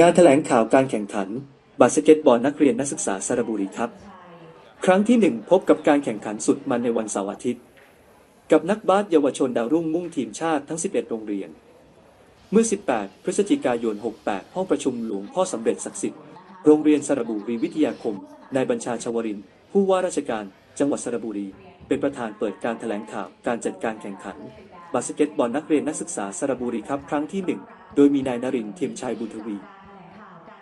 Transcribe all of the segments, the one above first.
งานแถลงข่าวการแข่งขันบาสเกตบอลนักเรียนนักศึกษาสระบุรีครับ ครั้งที่หนึ่งพบกับการแข่งขันสุดมันในวันเสาร์อาทิตย์ กับนักบาสเยาวชนดาวรุ่งมุ่งทีมชาติทั้ง 11 โรงเรียน เมื่อ 18 พฤศจิกายน 68 ห้องประชุมหลวงพ่อสำเร็จศักดิ์สิทธิ์โรงเรียนสระบุรีวิทยาคมนายบัญชาชวรินผู้ว่าราชการจังหวัดสระบุรี เป็นประธานเปิดการแถลงข่าวการจัดการแข่งขันบาสเกตบอลนักเรียนนักศึกษาสระบุรีครับครั้งที่หนึ่งโดยมีนายนรินทร์เทียมชัยบุญทวี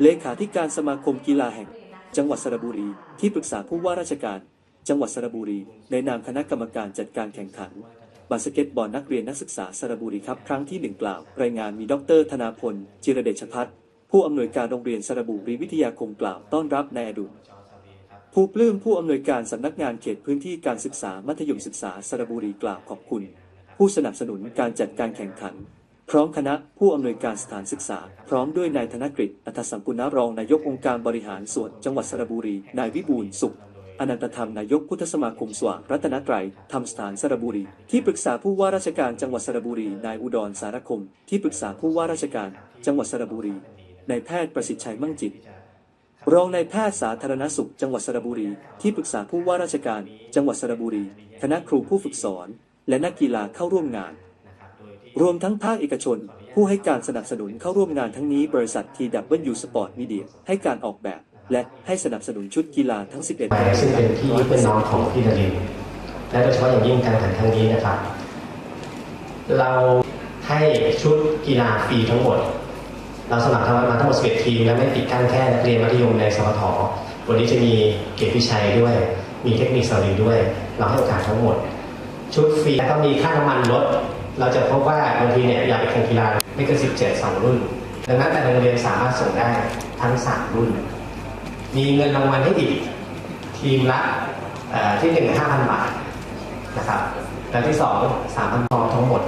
เลขาธิการสมาคมกีฬาแห่ง จังหวัดสระบุรี ที่ปรึกษาผู้ว่าราชการ จังหวัดสระบุรี ในนามคณะกรรมการจัดการแข่งขันบาสเกตบอลนักเรียนนักศึกษาสระบุรีครับครั้งที่หนึ่งกล่าว รายงานมีดรธนาพล จิรเดชพัฒน์ผู้อำนวยการโรงเรียนสระบุรีวิทยาคมกล่าวต้อนรับนายอดุลผู้ปลื้มผู้อำนวยการสำนักงานเขตพื้นที่การศึกษามัธยมศึกษาสระบุรีกล่าวขอบคุณ ผู้สนับสนุนการจัดการแข่งขัน พร้อมคณะผู้อำนวยการสถานศึกษา พร้อมด้วยนายธนกฤษอัธสังกุณรองนายกองค์การบริหารส่วนจังหวัดสระบุรี นายวิบูลสุขอนันตธรรมนายกพุทธสมาคมสว่างรัตนตรัยธรรมสถานสระบุรี ที่ปรึกษาผู้ว่าราชการจังหวัดสระบุรี นายอุดรสารคม ที่ปรึกษาผู้ว่าราชการจังหวัดสระบุรีนายแพทย์ประสิทธิ์ชัยมั่งจิต รองนายแพทย์สาธารณสุข จังหวัดสระบุรี ที่ปรึกษาผู้ว่าราชการ จังหวัดสระบุรี คณะครูผู้ฝึกสอน และนักกีฬาเข้าร่วมงาน รวมทั้งภาคเอกชน ผู้ให้การสนับสนุนเข้าร่วมงานทั้งนี้บริษัท TW Sport Media ให้การออกแบบ และให้สนับสนุนชุดกีฬาทั้ง 11ไปซึ่งเป็นพี่เป็นน้องของพี่นรินและโดยเฉพาะอย่างยิ่งการแข่งขันครั้งนี้นะครับ เราให้ชุดกีฬาฟรีทั้งหมด เราสมัครเข้ามาทั้งหมด11ทีมและไม่ติดกั้นแค่นักเรียนมัธยมในสพทวันนี้จะมีเกียรติพิชัยด้วย มีเทคนิคสรีด้วย เราให้โอกาสทั้งหมด ชุดฟรีแล้วก็มีค่าน้ำมันลด เราจะพบว่าบางทีเนี่ยอยากไปแข่งกีฬาไม่เกิน17 2 รุ่น ดังนั้นแต่โรงเรียนสามารถส่งได้ทั้ง 3 รุ่น มีเงินรางวัลให้อีก ทีมละที่หนึ่งห้าพันบาทนะครับและที่สองสามพันทองทั้งหมด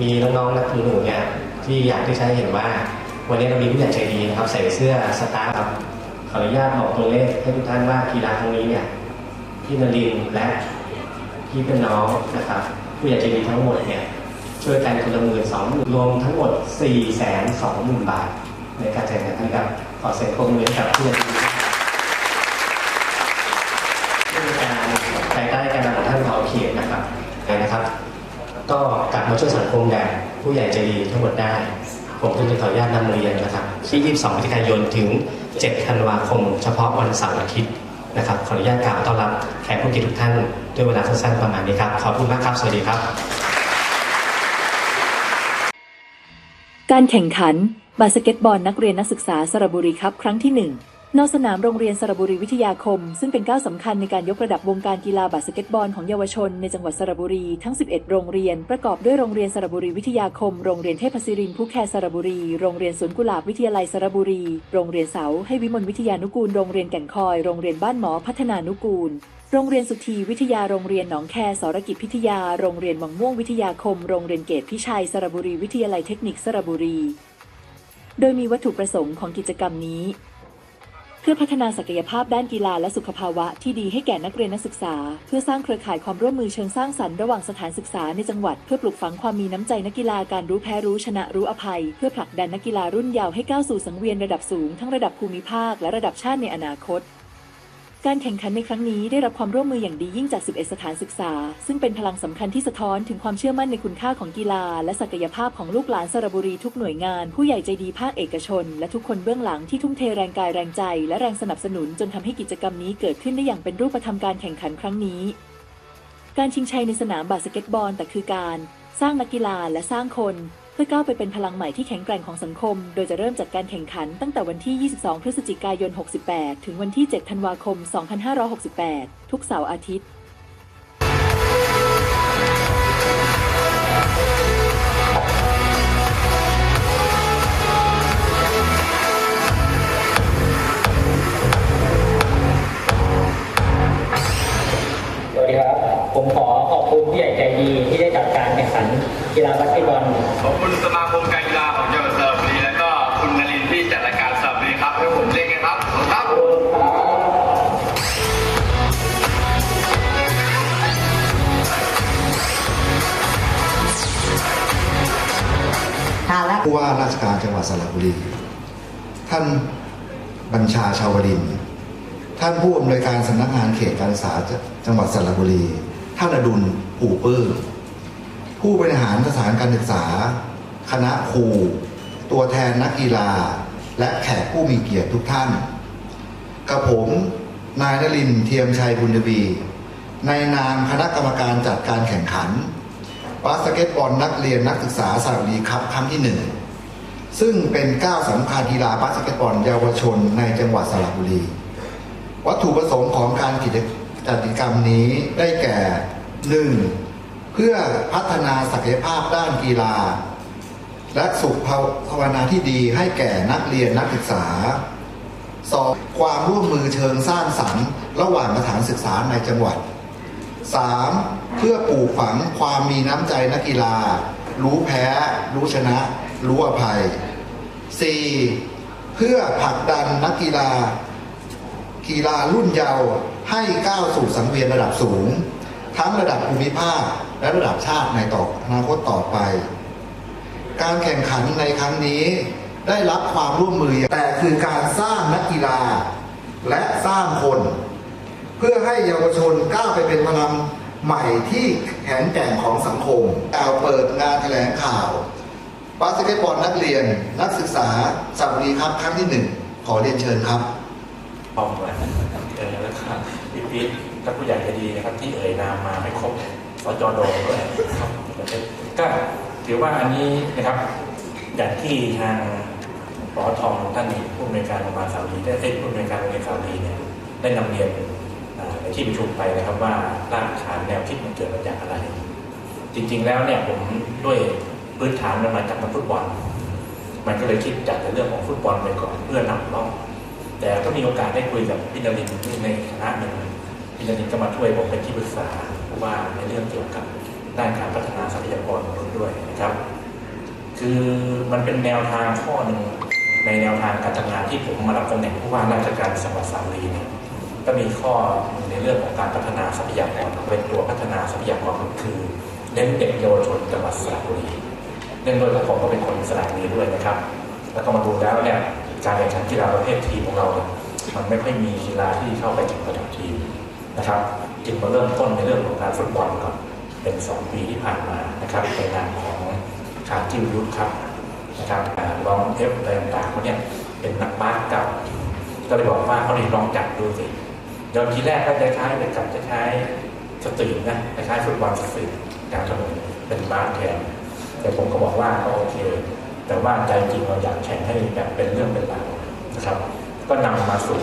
มีน้องๆนักเรียนหนูเนี่ยที่อยากที่จะเห็นว่าวันนี้เรามีผู้ใหญ่ใจดีนะครับใส่เสื้อสตาร์ครับขออนุญาตบอกตัวเลขให้ทุกท่านว่ากีฬาครั้งนี้เนี่ยพี่นรินและพี่เป็นน้องนะครับ ผู้ใหญ่ใจดีทั้งหมดเนี่ย ช่วยกันคนละหมื่นสองหมื่นรวมทั้งหมดสี่แสนสองหมื่นบาท ในการแข่งขันนะครับขอเสียงปรบมือให้กับผู้ใหญ่การภายใต้การนำของท่านผอเขียนนะครับนะครับ ก็กลับมาช่วยสังคมแบบผู้ใหญ่ใจดีทั้งหมดได้ ผมจึงจะขออนุญาตนำเรียนนะครับที่22พฤศจิกายนถึง 7 ธันวาคม เฉพาะวันเสาร์อาทิตย์นะครับขออนุญาตกล่าวต้อนรับแขกผู้เกียรติทุกท่านด้วยเวลาสั้นๆประมาณนี้ครับ ขอบคุณมากครับ สวัสดีครับ การแข่งขันบาสเกตบอลนักเรียนนักศึกษาสระบุรีครับครั้งที่ 1 นอกสนามโรงเรียนสระบุรีวิทยาคม ซึ่งเป็นก้าวสำคัญในการยกระดับวงการกีฬาบาสเกตบอลของเยาวชนในจังหวัดสระบุรีทั้ง 11 โรงเรียน ประกอบด้วยโรงเรียนสระบุรีวิทยาคม โรงเรียนเทพศิรินทร์ผู้แคร์สระบุรี โรงเรียนสวนกุหลาบวิทยาลัยสระบุรี โรงเรียนเสาให้วิมลวิทยานุกูล โรงเรียนแก่งคอย โรงเรียนบ้านหมอพัฒนานุกูล โรงเรียนสุธีวิทยาโรงเรียนหนองแคสรกิจพิทยา โรงเรียนวังม่วงวิทยาคม โรงเรียนเกตพิชัยสระบุรี วิทยาลัยเทคนิคสระบุรี โดยมีวัตถุประสงค์ของกิจกรรมนี้ เพื่อพัฒนาศักยภาพด้านกีฬาและสุขภาวะที่ดีให้แก่นักเรียนนักศึกษา เพื่อสร้างเครือข่ายความร่วมมือเชิงสร้างสรรค์ระหว่างสถานศึกษาในจังหวัด เพื่อปลูกฝังความมีน้ำใจนักกีฬาการรู้แพ้รู้ชนะรู้อภัย เพื่อผลักดันนักกีฬารุ่นเยาว์ให้ก้าวสู่สังเวียนระดับสูงทั้งระดับภูมิภาคและระดับชาติในอนาคต การแข่งขันในครั้งนี้ได้รับความร่วมมืออย่างดียิ่งจาก 11 สถานศึกษา ซึ่งเป็นพลังสำคัญที่สะท้อนถึงความเชื่อมั่นในคุณค่าของกีฬา และศักยภาพของลูกหลานสระบุรีทุกหน่วยงาน ผู้ใหญ่ใจดีภาคเอกชน และทุกคนเบื้องหลังที่ทุ่มเทแรงกายแรงใจ และแรงสนับสนุนจนทำให้กิจกรรมนี้เกิดขึ้นได้อย่างเป็นรูปธรรมการแข่งขันครั้งนี้ การชิงชัยในสนามบาสเกตบอลแต่คือการ สร้างนักกีฬาและสร้างคน เพื่อก้าวไปเป็นพลังใหม่ที่แข็งแกร่งของสังคม โดยจะเริ่มจากการแข่งขันตั้งแต่วันที่ 22 พฤศจิกายน 68 ถึงวันที่ 7 ธันวาคม 2568 ทุกเสาร์อาทิตย์สวัสดีครับผมขอขอบคุณผู้ใหญ่ใจดีที่ กีฬาบาสเกตบอลขอบคุณสมาคมการกีฬาของจังหวัดสระบุรีแล้วก็คุณนรินทร์ที่จัดรายการสระบุรีครับให้ผมเล่นกันครับขอบคุณครับผู้ว่าราชการจังหวัดสระบุรี ท่านบัญชาชาวดินทร์ท่านผู้อำนวยการสำนักงานเขตการศึกษาจังหวัดสระบุรี ท่านอดุลปู่ปื้ม ผู้บริหารสถานการศึกษา คณะครู ตัวแทนนักกีฬา และแขกผู้มีเกียรติทุกท่าน กับผมนายนรินทร์เทียมชัยบุญทวีในนามคณะกรรมการจัดการแข่งขันบาสเกตบอลนักเรียนนักศึกษาสระบุรีครับครั้งที่หนึ่งซึ่งเป็นก้าวสำคัญกีฬาบาสเกตบอลเยาวชนในจังหวัดสระบุรี วัตถุประสงค์ของการกิจกรรมนี้ได้แก่ 1. เพื่อพัฒนาศักยภาพด้านกีฬา และสุขภาวนาที่ดีให้แก่นักเรียนนักศึกษา 2. ความร่วมมือเชิงสร้างสรรค์ระหว่างสถานศึกษาในจังหวัด 3. เพื่อปลูกฝังความมีน้ำใจนักกีฬา รู้แพ้ รู้ชนะ รู้อภัย 4. เพื่อผลักดันนักกีฬา กีฬารุ่นเยาว์ให้ก้าวสู่สังเวียนระดับสูง ทั้งระดับภูมิภาค และระดับชาติในต่ออนาคตต่อไป การแข่งขันในครั้งนี้ได้รับความร่วมมือแต่คือการสร้างนักกีฬา และสร้างคน เพื่อให้เยาวชนก้าวไปเป็นพลังใหม่ที่แข็งแกร่งของสังคมกล่าเปิดงานแถลงข่าวบาสเกตบอลนักเรียนนักศึกษาสัปดีครับครั้งที่หนึ่งขอเรียนเชิญครับพร้อมด้วยเออแล้วก็พี่พีทและผู้ใหญ่ใจดีนะครับที่เอ่ยนามมาไม่ครบ สจดด้วยก็ถือว่าอันนี้นะครับอย่างที่ทางปอทองท่านผู้อำนวยการโรงพยาบาลสาวดีได้เอ้ยผู้อำนวยการโรงเรียนสาวดีเนี่ยได้นำเรียนในที่ประชุมไปนะครับว่ารากฐานแนวคิดมันเกิดมาจากอะไร จริงๆแล้วเนี่ยผมด้วยพื้นฐานมันมาจากฟุตบอล มันก็เลยคิดจากในเรื่องของฟุตบอลไปก่อนเพื่อนำร่อง แต่ก็มีโอกาสได้คุยกับพี่นรินในคณะหนึ่งพี่นรินก็มาช่วยผมเป็นที่ปรึกษา เพราะว่าในเรื่องเกี่ยวกับด้านการพัฒนาทรัพยากรมนุษย์ด้วยนะครับ คือมันเป็นแนวทางข้อหนึ่งในแนวทางการทำงานที่ผมมารับตำแหน่งผู้ว่าราชการจังหวัดสระบุรีเนี่ยก็มีข้อในเรื่องของการพัฒนาทรัพยากรเป็นตัวพัฒนาทรัพยากรคือเน้นเด็กเยาวชนจังหวัดสระบุรีเนื่องด้วยผมก็เป็นคนสระบุรีด้วยนะครับ แล้วก็มาดูแล้วเนี่ยการแข่งขันกีฬาประเภททีมของเราเนี่ยมันไม่ค่อยมีกีฬาที่เข้าไปถึงระดับทีมนะครับ จึงมาเริ่มต้นในเรื่องของการฟุตบอลก่อนเป็น 2 ปีที่ผ่านมานะครับในงานของทางจิวยุทธครับนะครับอ่ารองเอฟอะไรต่างๆเขาเนี่ยเป็นนักบาสเก่าก็เลยบอกว่าเขาเลยลองจัดดูสิเดิมทีแรกก็จะใช้เป็นกับจะใช้สตรีทนะจะใช้ฟุตบอลสตรีทการถนนเป็นบาสแทนแต่ผมก็บอกว่าก็โอเค แต่ว่าใจจริงเราอยากแข่งให้แบบเป็นเรื่องเป็นราวนะครับ ก็นำมาสู่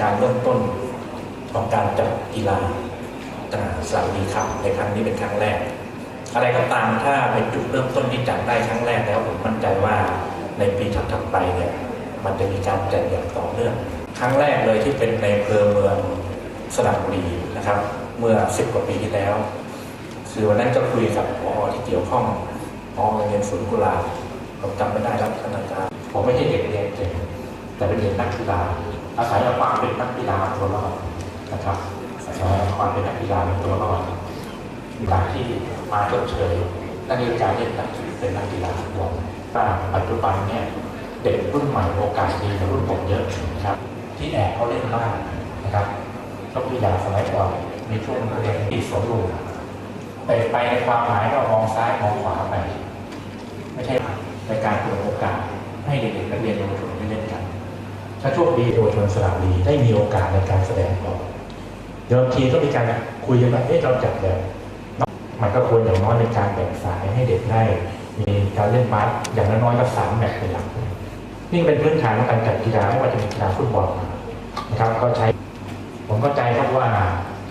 การเริ่มต้นของการจัดกีฬา สาวีครับในครั้งนี้เป็นครั้งแรก อะไรก็ตามถ้าเป็นจุดเริ่มต้นที่จัดได้ครั้งแรกแล้วผมมั่นใจว่าในปีถัดๆไปเนี่ยมันจะมีการจัดอย่างต่อเนื่อง ครั้งแรกเลยที่เป็นในอำเภอเมืองสระบุรีนะครับ เมื่อสิบกว่าปีที่แล้วคือวันนั้นก็คุยกับพอที่เกี่ยวข้องพอโรงเรียนศูนย์กุลาผมจำไม่ได้แล้วท่านอาจารผมไม่ใช่เด็กเรียนเก่งแต่เป็นเด็กนักกีฬาอาศัยความเป็นนักกีฬาตัวรอดนะครับ ความเป็นนักกีฬาเป็นตัวรอดการที่มาชดเชยนั่นคือการเล่นนักเป็นนักกีฬาฟุตบอลว่าปัจจุบันเนี่ยเด็กรุ่นใหม่โอกาสดีกว่ารุ่นผมเยอะนะครับ ที่แอบเขาเล่นบ้างนะครับยกตัวอย่างสมัยก่อนมีช่วงเรียนที่สวนลุมไปไปในความหมายก็มองซ้ายมองขวาไป ไม่ใช่ในการเปิดโอกาสให้เด็กๆนักเรียนเยาวชนได้เล่นกัน ถ้าโชคดีเยาวชนสระบุรีได้มีโอกาสในการแสดงออก เดิมทีก็มีการคุยกันว่าเอ๊ะเราจัดแบบมันก็ควรอย่างน้อยในการแบ่งสายให้เด็กได้ มีการเล่นบาสอย่างน้อยก็สามแมตช์เป็นหลักนี่เป็นพื้นฐานของการจัดกีฬาไม่ว่าจะเป็นกีฬาฟุตบอลนะครับ ก็ใช้ ผมเข้าใจครับว่า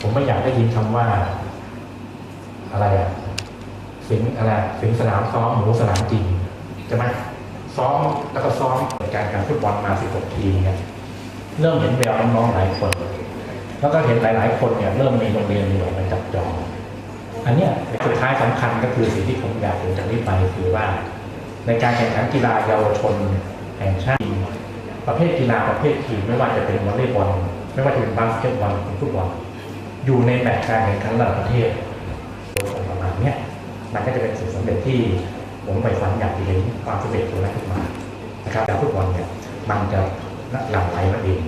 ผมไม่อยากได้ยินคำว่า อะไรอะสิงอะไรสิงสนามซ้อมหมูสนามจริงใช่ไหมซ้อมแล้วก็ซ้อมการการฟุตบอลมา16ทีเนี่ยเริ่มเห็นแววน้องๆหลายคน แล้วก็เห็นหลาย ๆ คนเนี่ยเริ่มมีโรงเรียนมีออกมาจับจอง อันเนี้ยสุดท้ายสำคัญก็คือสิ่งที่ผมอยากเห็นจากนี้ไปคือว่า ในการแข่งขันกีฬาเยาวชนแห่งชาติ ประเภทกีฬาประเภททีมไม่ว่าจะเป็นวอลเลย์บอลไม่ว่าจะเป็นบาสเกตบอลหรือฟุตบอลอยู่ในแมตช์การแข่งขันระดับประเทศโดยประมาณเนี้ยมันก็จะเป็นสิ่งสำเร็จที่ผมไปฝันอยากเห็นความสำเร็จตรงนั้นขึ้นมานะครับการฟุตบอลเนี่ยมันจะหลั่งไหลมาเอง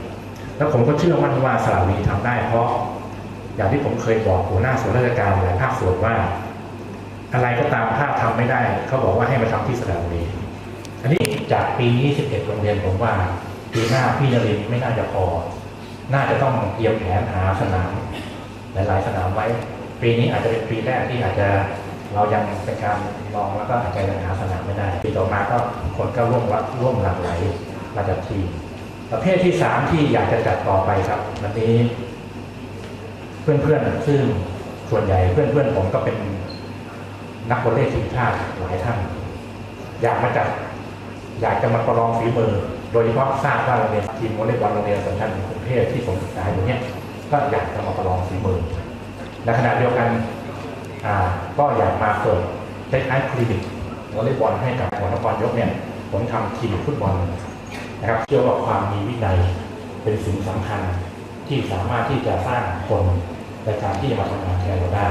แล้วผมก็เชื่อมั่นว่าสระบุรีทำได้เพราะ อย่างที่ผมเคยบอกหัวหน้าส่วนราชการหลายภาคส่วนว่า อะไรก็ตามถ้าทำไม่ได้ เขาบอกว่าให้มาทำที่สระบุรีอันนี้จากปีนี้11โรงเรียนผมว่าปีหน้าพี่นรินไม่น่าจะพอ น่าจะต้องเตรียมแผนหาสนามหลาย ๆ สนามไว้ ปีนี้อาจจะเป็นปีแรกที่อาจจะเรายังเป็นการลองแล้วก็อาจจะยังหาสนามไม่ได้ ปีต่อมาก็คนก็ร่วมวัดร่วมหลังไหลมาจัดทีม ประเภทที่สามที่อยากจะจัดต่อไปครับ วันนี้ เพื่อนๆซึ่งส่วนใหญ่เพื่อนๆผมก็เป็นนักวอลเลย์ทีมชาติหลายท่าน อยากมาจัดอยากจะมาประลองฝีมือ โดยเฉพาะทราบว่าโรงเรียนทีมวอลเลย์บอลโรงเรียนสัมชัญกรุงเทพที่ผมศึกษาอยู่เนี่ยก็อยากจะมาประลองฝีมือในขณะเดียวกันก็อยากมาเปิดคล้ายๆคลินิกวอลเลย์บอลให้กับหัวนครยกเนี่ยผมทำทีมฟุตบอล นะครับเชื่อว่าความมีวินัยเป็นสิ่งสำคัญที่สามารถที่จะสร้างคนในการที่จะมาทำงานแทนเราได้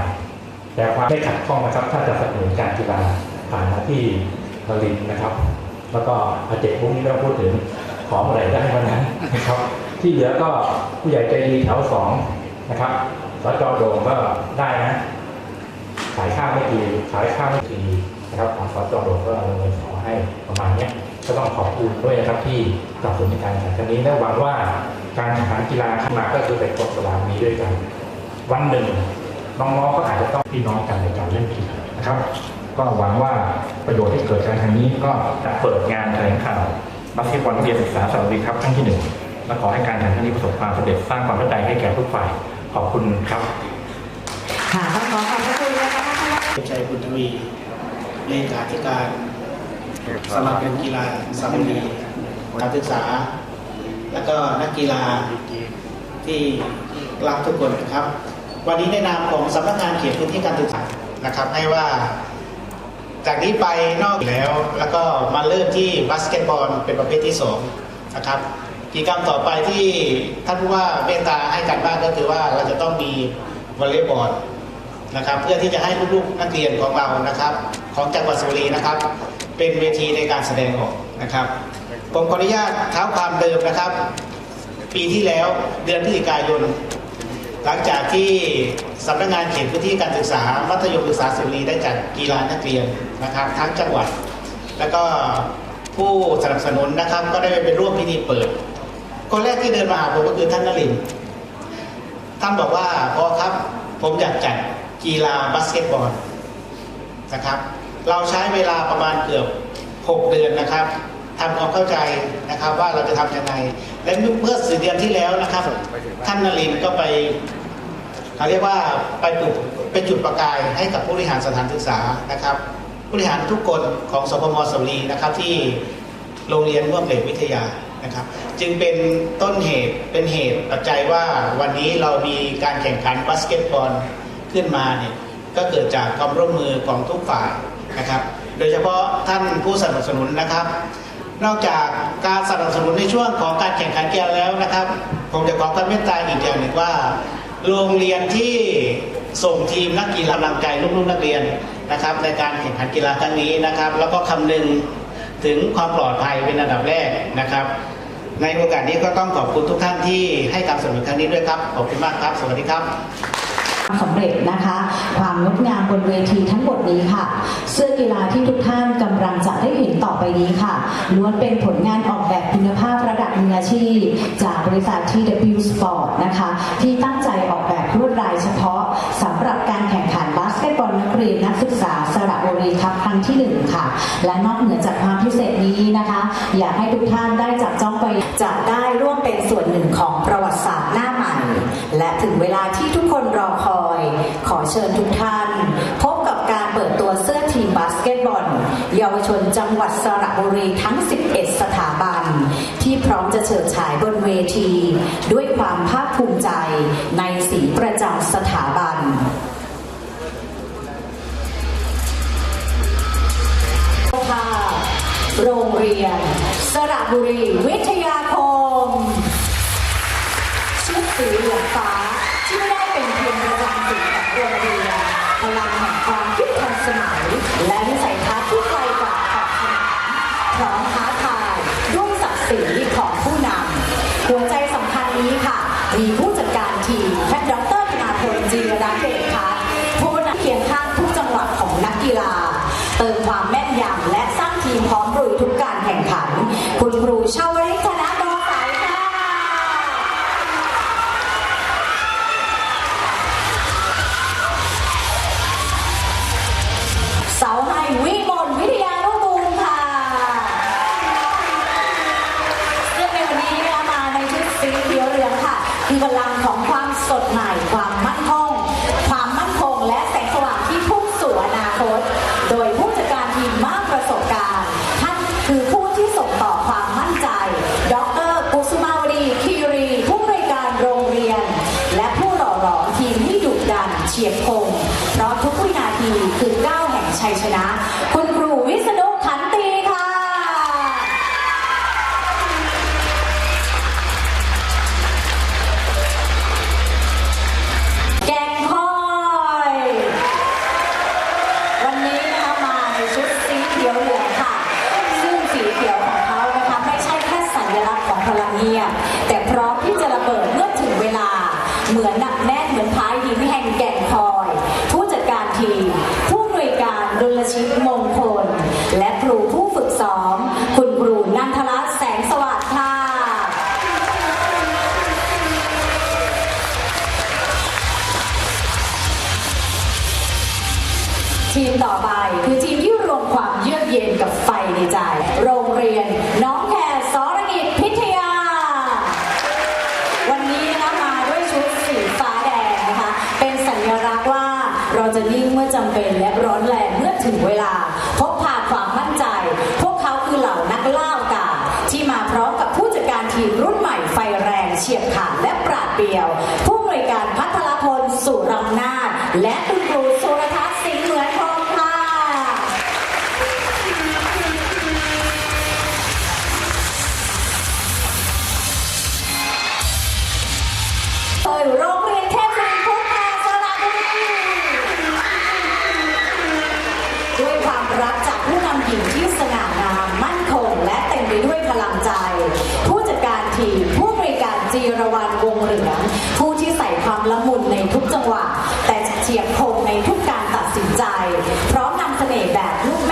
แต่ความไม่ขัดข้องนะครับ ถ้าจะสนับสนุนการกีฬาผ่านมาที่นรินนะครับ แล้วก็อาเจกพวกนี้ไม่ต้องพูดถึงขออะไรได้วันนั้นนะครับ ที่เหลือก็ผู้ใหญ่ใจดีแถวสองนะครับสจโดงก็ได้นะขายข้าวไม่กี่ขายข้าวไม่กี่นะครับของสจโดงก็เอาเงินขอให้ประมาณนี้ ก็ต้องขอบคุณด้วยนะครับที่สนับสนุนในการแข่งขันนี้และหวังว่าการแข่งขันกีฬาขึ้นมาก็คือเป็นคนสลามนี้ด้วยกัน วันหนึ่งน้องๆก็อาจจะต้องพี่น้องกันในการเล่นกีฬานะครับ ก็หวังว่าประโยชน์ที่เกิดจากทางนี้ก็จะเปิดงานแถลงข่าวบาสเกตบอลนักเรียนศึกษาสระบุรีครับครั้งที่หนึ่งและขอให้การแข่งขันครั้งนี้ประสบความสำเร็จสร้างความเข้าใจให้แก่ทุกฝ่ายขอบคุณครับค่ะต้องขอขอบพระคุณนะคะชัยบุญทวีเลขาธิการ สมาคมกีฬาสามัญการศึกษา และก็นักกีฬาที่รักทุกคนนะครับ วันนี้ในนามของสำนักงานเขตพื้นที่การศึกษานะครับ ให้ว่าจากนี้ไปนอกแล้ว แล้วก็มาเริ่มที่บาสเกตบอลเป็นประเภทที่สองนะครับกิจกรรมต่อไปที่ท่านผู้ว่าเมตตาให้การบ้านก็คือว่าเราจะต้องมีวอลเลย์บอลนะครับ เพื่อที่จะให้ลูกๆนักเรียนของเรานะครับ ของจังหวัดสุรีนะครับเป็นเวทีในการแสดงออกนะครับ ผมขออนุญาตเท้าความเดิมนะครับ ปีที่แล้วเดือนพฤศจิกายน หลังจากที่สำนักงานเขตพื้นที่การศึกษา มัธยมศึกษาสุรีได้จัดกีฬานักเรียนนะครับ ทั้งจังหวัด แล้วก็ผู้สนับสนุนนะครับก็ได้ไปเป็นร่วมพิธีเปิด คนแรกที่เดินมาหาผมก็คือท่านนรินท่านบอกว่าพอครับผมอยากจัดกีฬาบาสเกตบอลนะครับ เราใช้เวลาประมาณเกือบ 6 เดือนนะครับทำความเข้าใจนะครับว่าเราจะทำยังไง และเมื่อสี่เดือนที่แล้วนะครับ ท่านนรินทร์ก็ไปเขาเรียกว่าไปปลุกเป็นจุดประกายให้กับผู้บริหารสถานศึกษานะครับผู้บริหารทุกคนของสพมสวรีนะครับที่โรงเรียนร่วมเหล็กวิทยานะครับ จึงเป็นต้นเหตุเป็นเหตุปัจจัยว่าวันนี้เรามีการแข่งขันบาสเกตบอลขึ้นมาเนี่ยก็เกิดจากความร่วมมือของทุกฝ่าย นะครับ โดยเฉพาะท่านผู้สนับสนุนนะครับ นอกจากการสนับสนุนในช่วงของการแข่งขันกีฬาแล้วนะครับ ผมจะขอความเมตตาอีกอย่างหนึ่งว่า โรงเรียนที่ส่งทีมนักกีฬากำลังใจลูกๆนักเรียนนะครับ ในการแข่งขันกีฬาครั้งนี้นะครับ แล้วก็คำนึงถึงความปลอดภัยเป็นอันดับแรกนะครับ ในโอกาสนี้ก็ต้องขอบคุณทุกท่านที่ให้การสนับสนุนครั้งนี้ด้วยครับ ขอบคุณมากครับ สวัสดีครับ สำเร็จนะคะ งดงามบนเวทีทั้งหมดนี้ค่ะ เสื้อกีฬาที่ทุกท่านกำลังจะได้เห็นต่อไปนี้ค่ะล้วนเป็นผลงานออกแบบคุณภาพระดับมืออาชีพ จากบริษัท TW Sport นะคะ ที่ตั้งใจออกแบบลวดลายเฉพาะสำหรับการแข่งขัน บาสเกตบอลนักเรียนนักศึกษาสระบุรีครับครั้งที่หนึ่งค่ะ และนอกเหนือจากความพิเศษนี้นะคะ อยากให้ทุกท่านได้จับจ้องไปจะได้ร่วมเป็นส่วนหนึ่งของประวัติศาสตร์หน้าใหม่ และถึงเวลาที่ทุกคนรอคอย ขอเชิญทุกท่าน พบกับการเปิดตัวเสื้อทีมบาสเกตบอล เยาวชนจังหวัดสระบุรีทั้ง 11 สถาบัน ที่พร้อมจะเฉิดฉายบนเวที ด้วยความภาคภูมิใจในสีประจำสถาบัน รียน สระบุรี วิทยาคม ชุดสีเหลืองฟ้าที่ไม่ได้เป็นเพียงประจำสีของโรงเรียนพลังแห่งความคิดทันสมัย และนิสัยทัศน์ที่ไกลกว่าขอบสนามพร้อมท้าทายรุ่งศักดิ์ศรีของผู้นำหัวใจสำคัญนี้ค่ะ มีผู้จัดการทีมแพทย์ดรธนาพลจีรดาเดชค่ะผู้นำเคียงข้างทุกจังหวัดของนักกีฬา เติมความแม่นยำและ ครูชาวริชนะดอสายค่ะสาวไฮวิมลวิทยานุกูมค่ะเซึ่งในวันนี้นะมาในชุดสีเขียวเหลืองค่ะ คือกลังของความสดใหม่ความ ชิตมงคล และครูผู้ฝึกสอนคุณครูนันทลักษ์แสงสวัสดิ์ค่ะทีมต่อไปคือทีมที่รวมความเยือกเย็นกับไฟในใจ โรงเรียนน้องแคร์สรกิจพิทยา วันนี้นะมาด้วยชุดสีฟ้าแดงนะคะ เป็นสัญลักษณ์ว่า เราจะนิ่งเมื่อจำเป็นและร้อนแรงเมื่อถึงเวลา พบพาความมั่นใจ พวกเขาคือเหล่านักล่าโอกาสที่มาพร้อมกับผู้จัดการทีมรุ่นใหม่ไฟแรงเฉียบขาดและปราดเปรียว ผู้บริการพัทรพลสุรังนาศและคุณครู จีรวรรณวงเหลืองผู้ที่ใส่ความละมุนในทุกจังหวะ แต่เฉียบคมในทุกการตัดสินใจ พร้อมนำเสน่ห์แบบรูกแม่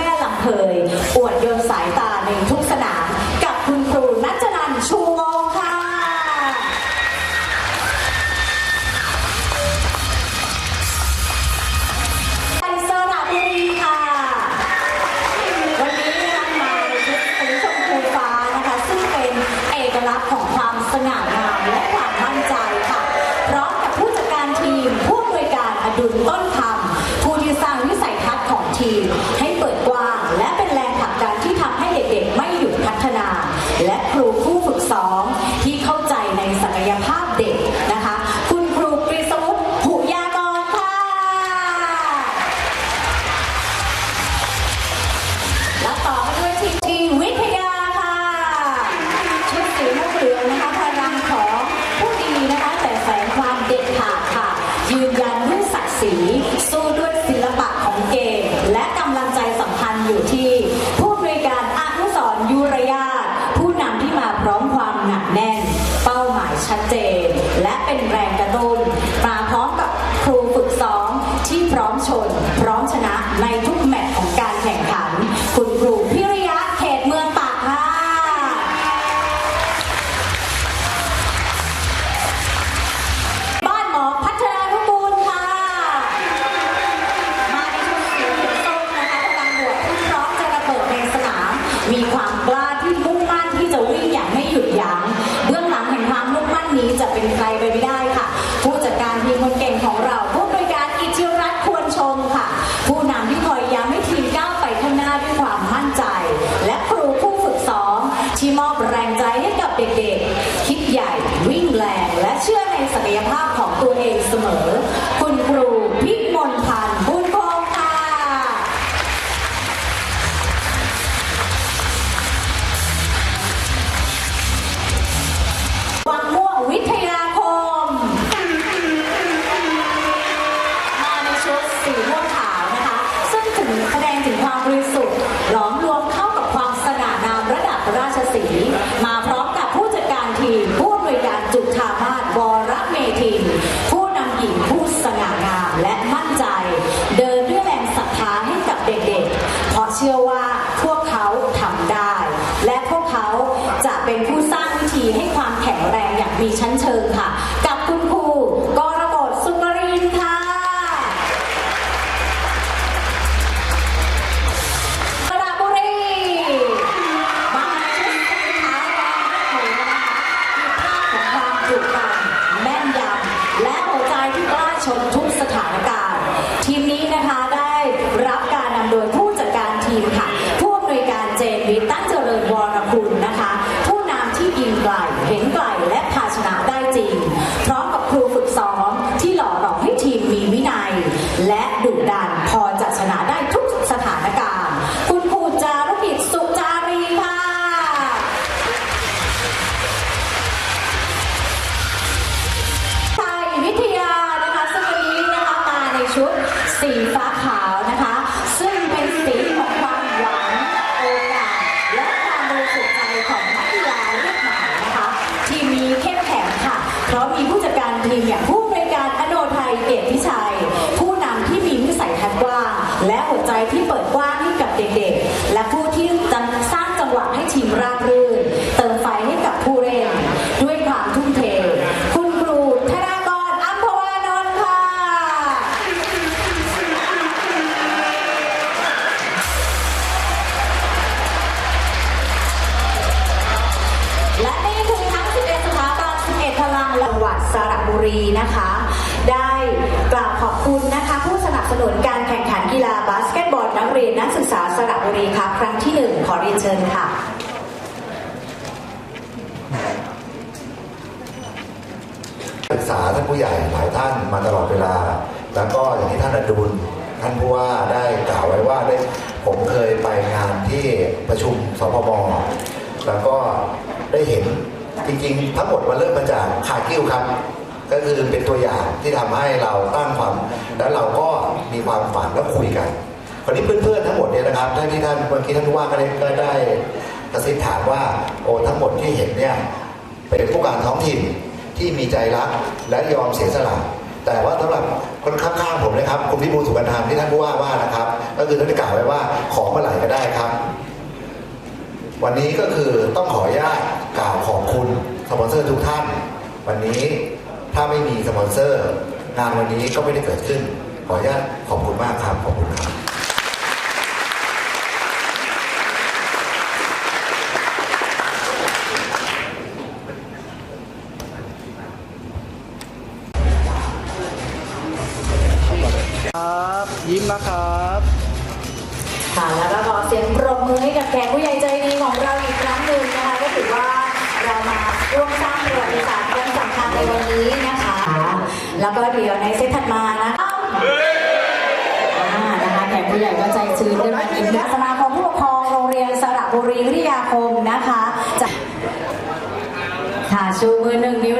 ที่ มีผู้จัดก รียนเชิญค่ะ ศึกษาท่านผู้ใหญ่หลายท่านมาตลอดเวลา แล้วก็อย่างที่ท่านอดุลท่านผู้ว่าได้กล่าวไว้ว่าได้ผมเคยไปงานที่ประชุมสพมแล้วก็ได้เห็นจริงๆ ทั้งหมดมันเริ่มมาจากคากิ้วครับ ก็คือเป็นตัวอย่างที่ทำให้เราตั้งความ แล้วเราก็มีความฝันแล้วคุยกัน คราวนี้เพื่อนๆทั้งหมดเนี่ยนะครับท่านที่ท่านเมื่อกี้ท่านผู้ว่าก็ได้ก็ได้กระซิบถามว่าโอ้ทั้งหมดที่เห็นเนี่ยเป็นผู้การท้องถิ่นที่มีใจรักและยอมเสียสละแต่ว่าสำหรับคนข้างๆผมนะครับคุณพิบูลสุวรรณธรรมที่ท่านผู้ว่าว่านะครับ ก็คือท่านได้กล่าวไว้ว่าขอเมื่อไหร่ก็ได้ครับ วันนี้ก็คือต้องขออนุญาตกล่าวขอบคุณสปอนเซอร์ทุกท่าน วันนี้ถ้าไม่มีสปอนเซอร์ งานวันนี้ก็ไม่ได้เกิดขึ้น ขออนุญาตขอบคุณมากครับขอบคุณครับ ชูมือหนึ่งนิ้ว